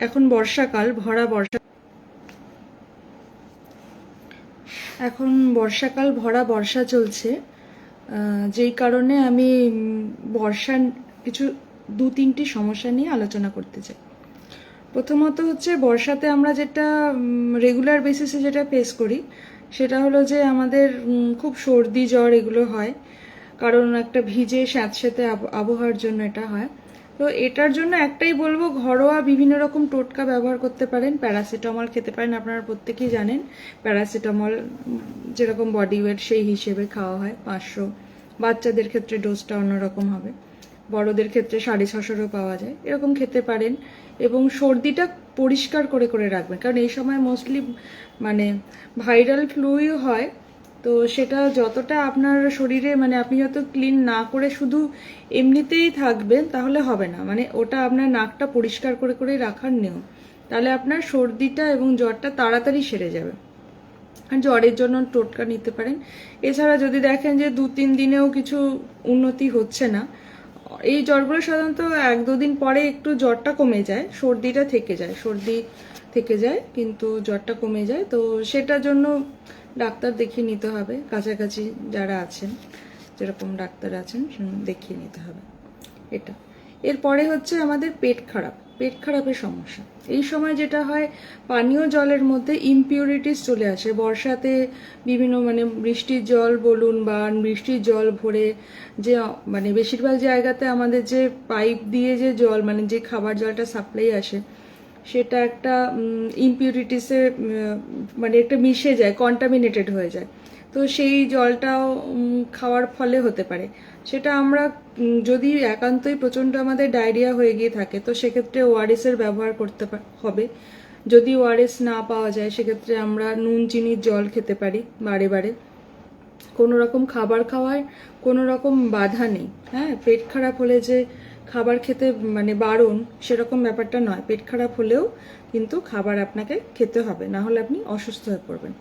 এখন বর্ষাকাল, ভরা বর্ষা এখন বর্ষাকাল, ভরা বর্ষা চলছে। যেই কারণে আমি বর্ষার কিছু দু, তিনটি সমস্যা নিয়ে আলোচনা করতে চাই। প্রথমত হচ্ছে বর্ষাতে আমরা যেটা রেগুলার বেসিসে যেটা ফেস করি, সেটা হলো যে আমাদের খুব সর্দি জ্বর এগুলো হয়। কারণ একটা ভিজে স্যাঁতস্যাঁতে আবহাওয়ার জন্য এটা হয়। তো এটার জন্য একটাই বলব, ঘরোয়া বিভিন্ন রকম টোটকা ব্যবহার করতে পারেন, প্যারাসিটামল খেতে পারেন, আপনারা প্রত্যেকেই জানেন, প্যারাসিটামল যেরকম বডি ওয়েট সেই হিসেবে খাওয়া হয়, পাঁচশো। বাচ্চাদের ক্ষেত্রে ডোজটা অন্যরকম হবে। বড়দের ক্ষেত্রে সাড়ে ছশোরও পাওয়া যায়, এরকম খেতে পারেন। এবং সর্দিটা পরিষ্কার করে করে রাখবেন, কারণ এই সময় মোস্টলি মানে ভাইরাল ফ্লুই হয় তো সেটা যতটা আপনার শরীরে মানে আপনি যত ক্লিন না করে শুধু এমনিতেই থাকবেন, তাহলে হবে না। মানে ওটা আপনার নাকটা পরিষ্কার করে করে রাখার নিয়ম। তাহলে আপনার সর্দিটা এবং জ্বরটা তাড়াতাড়ি সেরে যাবে। আর জ্বরের জন্য টোটকা নিতে পারেন। এছাড়া যদি দেখেন যে দু, তিন দিনেও কিছু উন্নতি হচ্ছে না, এই জ্বরগুলো সাধারণত এক দুদিন পরে একটু জ্বরটা কমে যায়, সর্দিটা থেকে যায়, সর্দি থেকে যায়, কিন্তু জ্বরটা কমে যায়। তো সেটার জন্য ডাক্তার দেখিয়ে নিতে হবে। কাছাকাছি যারা আছেন, যেরকম ডাক্তার আছেন দেখিয়ে নিতে হবে। এটা। এরপরে হচ্ছে আমাদের পেট খারাপ, পেট খারাপের সমস্যা। এই সময় যেটা হয়, পানীয় জলের মধ্যে ইমপিউরিটিস চলে আসে। বর্ষাতে বিভিন্ন মানে বৃষ্টির জল বলুন বা বৃষ্টির জল ভরে যে মানে বেশিরভাগ জায়গাতে আমাদের যে পাইপ দিয়ে যে জল মানে যে খাবার জলটা সাপ্লাই আসে সেটা একটা ইমপিউরিটিসে মানে একটা মিশে যায় কন্টামিনেটেড হয়ে যায়। তো সেই জলটাও খাওয়ার ফলে হতে পারে। সেটা আমরা যদি একান্তই প্রচণ্ড আমাদের ডায়রিয়া হয়ে গিয়ে থাকে, তো সেক্ষেত্রে ওআরএস এর ব্যবহার করতে হবে। যদি ওআরএস না পাওয়া যায়, সেক্ষেত্রে আমরা নুন চিনির জল খেতে পারি বারে বারে। কোনো রকম খাবার খাওয়ার কোনো রকম বাধা নেই। হ্যাঁ পেট খারাপ হলে যে খাবার খেতে মানে বারণ সেরকম ব্যাপারটা নয়। পেট খারাপ হলেও কিন্তু খাবার আপনাকে খেতে হবে, না হলে আপনি অসুস্থ হয়ে পড়বেন।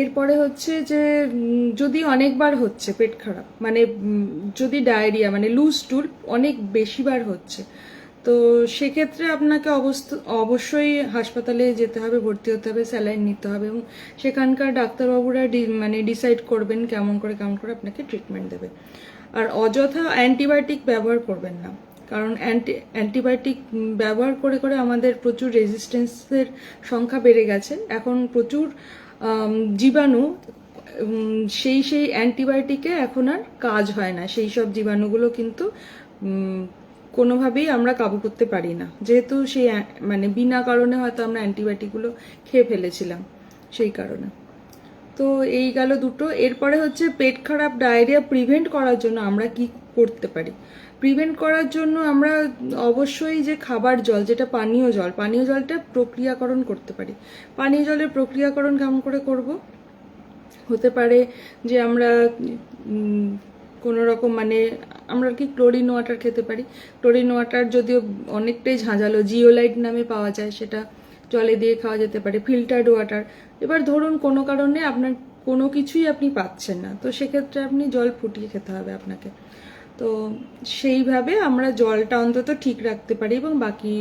এরপরে হচ্ছে যে যদি অনেকবার হচ্ছে পেট খারাপ মানে যদি ডায়রিয়া মানে লুজ টুল অনেক বেশিবার হচ্ছে, তো সেক্ষেত্রে আপনাকে অবস্থ, অবশ্যই হাসপাতালে যেতে হবে, ভর্তি হতে হবে, স্যালাইন নিতে হবে এবং সেখানকার ডাক্তারবাবুরা মানে ডিসাইড করবেন কেমন করে কেমন করে আপনাকে ট্রিটমেন্ট দেবে। আর অযথা অ্যান্টিবায়োটিক ব্যবহার করবেন না। কারণ অ্যান্টি, অ্যান্টিবায়োটিক ব্যবহার করে করে আমাদের প্রচুর রেজিস্ট্যান্সের সংখ্যা বেড়ে গেছে। এখন প্রচুর জীবাণু সেই সেই অ্যান্টিবায়োটিকে এখন আর কাজ হয় না। সেই সব জীবাণুগুলো কিন্তু কোনোভাবেই আমরা কাবু করতে পারি না। যেহেতু সেই মানে বিনা কারণে হয়তো আমরা অ্যান্টিবায়োটিকগুলো খেয়ে ফেলেছিলাম, সেই কারণে। তো এই গেল দুটো। এরপরে হচ্ছে পেট খারাপ, ডায়রিয়া প্রিভেন্ট করার জন্য আমরা কি করতে পারি? প্রিভেন্ট করার জন্য আমরা অবশ্যই যে খাবার জল, যেটা পানীয় জল, পানীয় জলটা প্রক্রিয়াকরণ করতে পারি। পানীয় জলের প্রক্রিয়াকরণ কেমন করে করব? হতে পারে যে আমরা কোনো রকম মানে আমরা কি ক্লোরিন ওয়াটার খেতে পারি? ক্লোরিন ওয়াটার যদিও অনেকটাই ঝাঁঝালো জিওলাইট নামে পাওয়া যায় সেটা জলে দিয়ে খাওয়া যেতে পারে ফিল্টার্ড ওয়াটার এবার ধরুন কোনো কারণে আপনার কোনো কিছুই আপনি পাচ্ছেন না, তো সেক্ষেত্রে আপনি জল ফুটিয়ে খেতে হবে আপনাকে। তো সেইভাবে আমরা জলটা অন্তত ঠিক রাখতে পারি এবং বাকি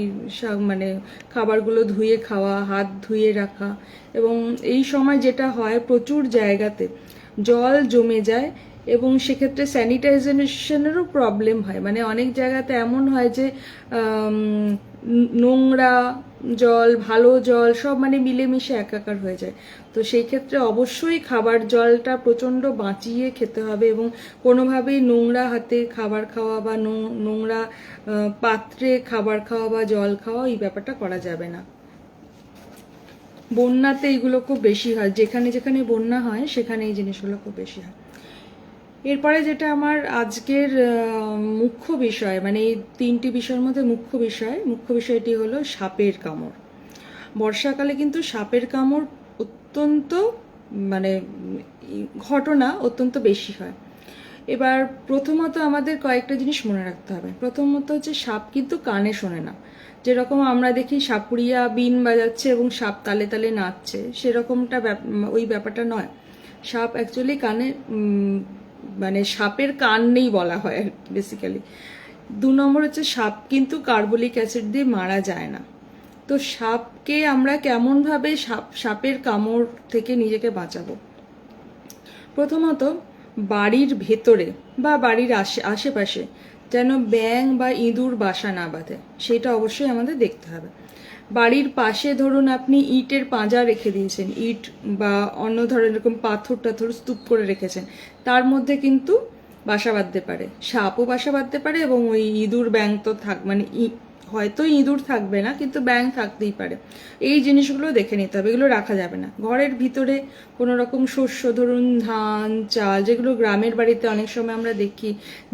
মানে খাবারগুলো ধুয়ে খাওয়া, হাত ধুয়ে রাখা এবং এই সময় যেটা হয় প্রচুর জায়গাতে জল জমে যায় এবং সেক্ষেত্রে স্যানিটাইজেশনেরও প্রবলেম হয়। মানে অনেক জায়গাতে এমন হয় যে নোংরা জল, ভালো জল, সব মানে মিলেমিশে একাকার হয়ে যায়। তো সেই ক্ষেত্রে অবশ্যই খাবার জলটা প্রচণ্ড বাঁচিয়ে খেতে হবে এবং কোনোভাবেই নোংরা হাতে খাবার খাওয়া বা নোংরা পাত্রে খাবার খাওয়া বা জল খাওয়া এই ব্যাপারটা করা যাবে না। বন্যাতে এইগুলো খুব বেশি হয়। যেখানে যেখানে বন্যা হয়, সেখানে এই জিনিসগুলো খুব বেশি হয়। এরপরে যেটা আমার আজকের মুখ্য বিষয় মানে এই তিনটি বিষয়ের মধ্যে মুখ্য বিষয়, মুখ্য বিষয়টি হলো সাপের কামড়। বর্ষাকালে কিন্তু সাপের কামড় অত্যন্ত মানে ঘটনা অত্যন্ত বেশি হয়। এবার প্রথমত আমাদের কয়েকটা জিনিস মনে রাখতে হবে। প্রথমত হচ্ছে সাপ কিন্তু কানে শোনে না। যেরকম আমরা দেখি সাপুরিয়া বিন বাজাচ্ছে এবং সাপ তালে তালে নাচছে, সেরকমটা ওই ব্যাপারটা নয়। সাপ অ্যাকচুয়ালি কানে মানে সাপের কান নেই বলা হয় বেসিক্যালি দু নম্বর হচ্ছে সাপ কিন্তু কার্বলিক অ্যাসিড দিয়ে মারা যায় না। তো সাপকে আমরা কেমনভাবে সাপ, সাপের কামড় থেকে নিজেকে বাঁচাবো? প্রথমত, বাড়ির ভেতরে বা বাড়ির আশে আশেপাশে যেন ব্যাং বা ইঁদুর বাসা না বাঁধে। সেটা অবশ্যই আমাদের দেখতে হবে। বাড়ির পাশে ধরুন আপনি ইটের পাঁজা রেখে দিয়েছেন, ইট বা অন্য ধরনের এরকম পাথর টাথর স্তূপ করে রেখেছেন, তার মধ্যে কিন্তু বাসা বাঁধতে পারে। সাপও বাসা বাঁধতে পারে এবং ওই ইঁদুর ব্যাং তো থাক মানে হয়তো ইঁদুর থাকবে না, কিন্তু ব্যাং থাকতেই পারে। এই জিনিসগুলো দেখে নিতে হবে, এগুলো রাখা যাবে না। ঘরের ভিতরে কোনো রকম শস্য, ধরুন ধান, চাল, যেগুলো গ্রামের বাড়িতে অনেক সময় আমরা দেখি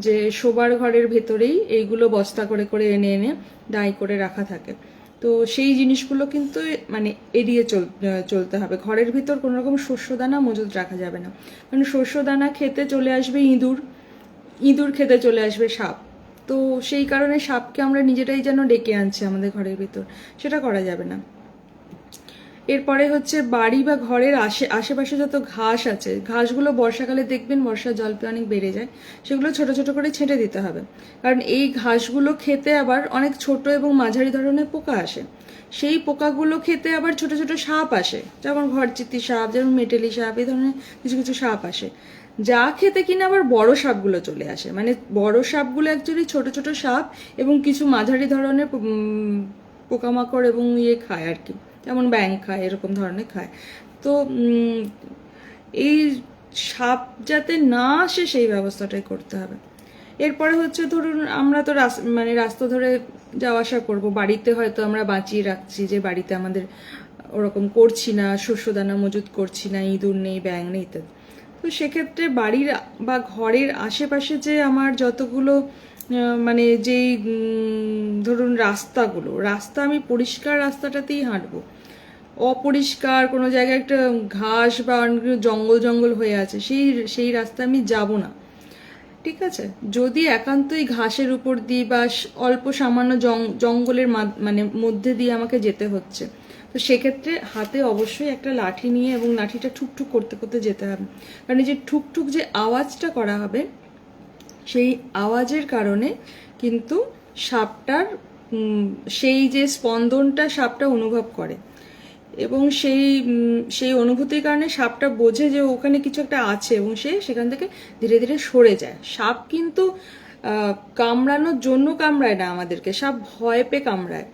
যে শোবার ঘরের ভেতরেই এইগুলো বস্তা করে করে এনে এনে ডাই করে রাখা থাকে। তো সেই জিনিসগুলো কিন্তু মানে এড়িয়ে চল, চলতে হবে। ঘরের ভিতর কোনো রকম শস্য দানা মজুত রাখা যাবে না। কারণ শস্য দানা খেতে চলে আসবে ইঁদুর ইঁদুর খেতে চলে আসবে সাপ। তো সেই কারণে সাপকে আমরা নিজেরাই যেন ডেকে আনছি আমাদের ঘরের ভিতর। সেটা করা যাবে না। এরপরে হচ্ছে বাড়ি বা ঘরের আশে আশেপাশে যত ঘাস আছে, ঘাসগুলো বর্ষাকালে দেখবেন বর্ষার জল পেয়ে অনেক বেড়ে যায়, সেগুলো ছোট ছোট করে ছেঁটে দিতে হবে। কারণ এই ঘাসগুলো খেতে আবার অনেক ছোট এবং মাঝারি ধরনের পোকা আসে। সেই পোকাগুলো খেতে আবার ছোট ছোট সাপ আসে, যেমন ঘরচিতি সাপ, যেমন মেটেলি সাপ, এই ধরনের কিছু কিছু সাপ আসে। যা খেতে কিনা আবার বড় সাপগুলো চলে আসে। মানে বড় সাপগুলো অ্যাকচুয়ালি ছোট ছোট সাপ এবং কিছু মাঝারি ধরনের পোকামাকড় এবং ইয়ে খায় আর কি। যেমন ব্যাং খায়, এরকম ধরনের খায়। তো এই সাপ যাতে না আসে সেই ব্যবস্থাটাই করতে হবে। এরপরে হচ্ছে ধরুন আমরা তো মানে রাস্তা ধরে যাওয়া আসা করব। বাড়িতে হয়তো আমরা বাঁচিয়ে রাখছি যে বাড়িতে আমাদের ওরকম করছি না, শস্যদানা মজুত করছি না, ইঁদুর নেই ব্যাং নেই ইত্যাদি। তো সেক্ষেত্রে বাড়ির বা ঘরের আশেপাশে যে আমার যতগুলো মানে যেই ধরুন রাস্তাগুলো, রাস্তা আমি পরিষ্কার রাস্তাটাতেই হাঁটবো। অপরিষ্কার, কোনো জায়গায় একটা ঘাস বা জঙ্গল জঙ্গল হয়ে আছে, সেই সেই রাস্তা আমি যাব না। ঠিক আছে? যদি একান্তই ঘাসের উপর দিয়ে বা অল্প সামান্য জঙ্গলের মানে মধ্যে দিয়ে আমাকে যেতে হচ্ছে তো সেক্ষেত্রে হাতে অবশ্যই একটা লাঠি নিয়ে এবং লাঠিটা ঠুকঠুক করতে করতে যেতে হবে। কারণ এই যে ঠুকঠুক যে আওয়াজটা করা হবে, সেই আওয়াজের কারণে কিন্তু সাপটার সেই যে স্পন্দনটা সাপটা অনুভব করে। এবং সেই সেই অনুভূতির কারণে সাপটা বোঝে যে ওখানে কিছু একটা আছে এবং সে সেখান থেকে ধীরে ধীরে সরে যায়। সাপ কিন্তু কামড়ানোর জন্য কামড়ায় না আমাদেরকে, সাপ ভয় পেয়ে কামড়ায়।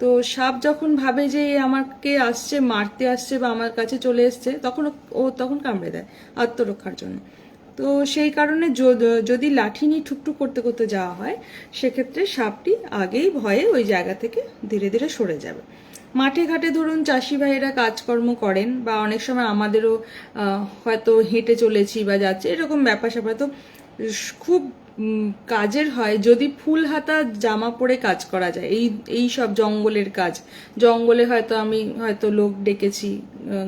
তো সাপ যখন ভাবে যে আমাকে আসছে, মারতে আসছে বা আমার কাছে চলে এসছে, তখন ও- তখন কামড়ে দেয় আত্মরক্ষার জন্য। তো সেই কারণে যদি লাঠি নিয়ে ঠুকঠুক করতে করতে যাওয়া হয়, সেক্ষেত্রে সাপটি আগেই ভয়ে ওই জায়গা থেকে ধীরে ধীরে সরে যাবে। মাঠে ঘাটে ধরুন চাষি ভাইয়েরা কাজকর্ম করেন বা অনেক সময় আমাদেরও হয়তো হেঁটে চলেছি বা যাচ্ছে, এরকম ব্যাপার স্যাপার তো খুব কাজের হয় যদি ফুল হাতা জামা পরে কাজ করা যায়। এই এই সব জঙ্গলের কাজ। জঙ্গলে হয়তো আমি হয়তো লোক ডেকেছি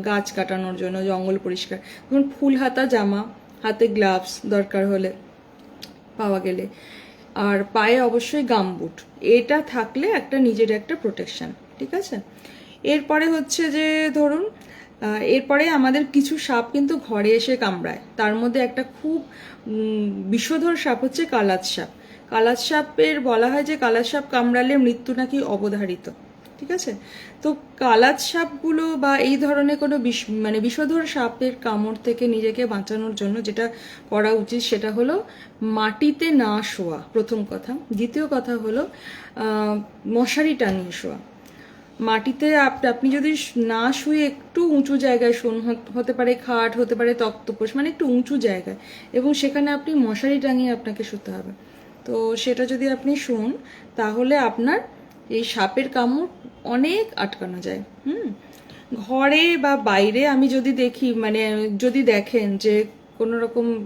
গাছ কাটানোর জন্য, জঙ্গল পরিষ্কার। তখন ফুল হাতা জামা, হাতে গ্লাভস দরকার হলে পাওয়া গেলে। আর পায়ে অবশ্যই গামবুট। এটা থাকলে একটা নিজের একটা প্রোটেকশন ঠিক আছে? এরপরে হচ্ছে যে ধরুন এরপরে আমাদের কিছু সাপ কিন্তু ঘরে এসে কামড়ায়। তার মধ্যে একটা খুব বিষধর সাপ হচ্ছে কালাত সাপ। কালাত সাপের বলা হয় যে কালাত সাপ কামড়ালে মৃত্যু নাকি অবধারিত, ঠিক আছে? তো কালাত সাপগুলো বা এই ধরনের কোনো বিষ মানে বিষধর সাপের কামড় থেকে নিজেকে বাঁচানোর জন্য যেটা করা উচিত সেটা হলো মাটিতে না শোয়া, প্রথম কথা। দ্বিতীয় কথা হলো মশারি টানিয়ে শোয়া। মাটিতে আপ- আপনি যদি না শুয়ে একটু উঁচু জায়গায় শোন, হতে পারে খাট, হতে পারে তক্তপোষ মানে একটু উঁচু জায়গায়, এবং সেখানে আপনি মশারি টাঙিয়ে আপনাকে শুতে হবে। তো সেটা যদি আপনি শুন, তাহলে আপনার এই সাপের কামড় অনেক আটকানো যায়, হুম? ঘরে বা বাইরে আমি যদি দেখি মানে যদি দেখেন যে কোনো রকম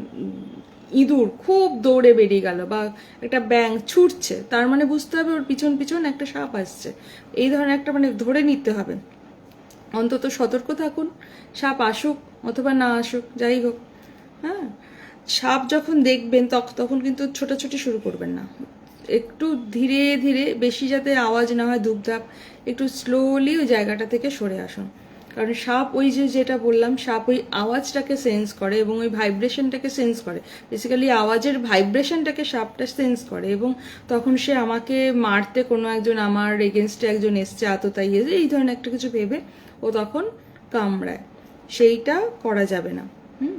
ইঁদুর খুব দৌড়ে বেরিয়ে গেল বা একটা ব্যাং ছুটছে, তার মানে বুঝতে হবে ওর পিছন পিছন একটা সাপ আসছে। এই ধরনের একটা মানে ধরে নিতে হবে। অন্তত সতর্ক থাকুন, সাপ আসুক অথবা না আসুক, যাই হোক হ্যাঁ? সাপ যখন দেখবেন তখ- তখন কিন্তু ছোটাছুটি শুরু করবেন না। একটু ধীরে ধীরে বেশি যাতে আওয়াজ না হয়, ধূপধাপ, একটু স্লোলি ওই জায়গাটা থেকে সরে আসুন। কারণ সাপ ওই যে যেটা বললাম, সাপ ওই আওয়াজটাকে সেন্স করে এবং ওই ভাইব্রেশনটাকে সেন্স করে। বেসিক্যালি আওয়াজের ভাইব্রেশনটাকে সাপটা সেন্স করে এবং তখন সে আমাকে মারতে কোনো একজন আমার এগেনস্টে একজন এসছে আততাই এসে, এই ধরনের একটা কিছু ভেবে ও তখন কামড়ায়। সেইটা করা যাবে না। হুম?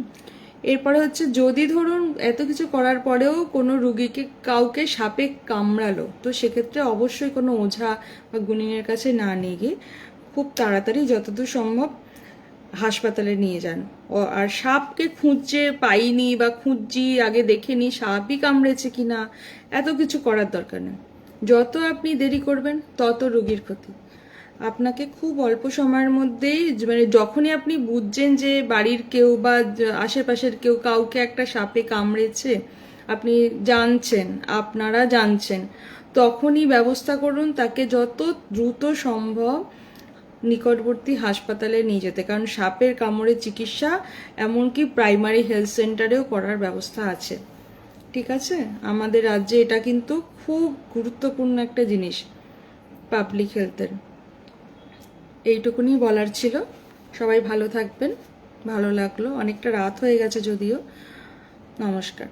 এরপরে হচ্ছে যদি ধরুন এত কিছু করার পরেও কোনো রুগীকে কাউকে সাপে কামড়ালো, তো সেক্ষেত্রে অবশ্যই কোনো ওঝা বা গুনিনের কাছে না নিয়ে গিয়ে খুব তাড়াতাড়ি যতদূর সম্ভব হাসপাতালে নিয়ে যান। ও, আর সাপকে খুঁজছে পাইনি বা খুঁজছি, আগে দেখেনি, সাপই কামড়েছে কিনা, এত কিছু করার দরকার নেই। যত আপনি দেরি করবেন, তত রোগীর ক্ষতি। আপনাকে খুব অল্প সময়ের মধ্যেই মানে যখনই আপনি বুঝছেন যে বাড়ির কেউ বা আশেপাশের কেউ কাউকে একটা সাপে কামড়েছে, আপনি জানছেন, আপনারা জানছেন, তখনই ব্যবস্থা করুন। তাকে যত দ্রুত সম্ভব নিকটবর্তী হাসপাতালে নিয়ে যেতে। কারণ সাপের কামড়ের চিকিৎসা, এমনকি প্রাইমারি হেলথ সেন্টারেও করার ব্যবস্থা আছে। ঠিক আছে? আমাদের রাজ্যে এটা কিন্তু খুব গুরুত্বপূর্ণ একটা জিনিস পাবলিক হেলথের এইটুকুনি বলার ছিল। সবাই ভালো থাকবেন। ভালো লাগল। অনেকটা রাত হয়ে গেছে যদিও। নমস্কার।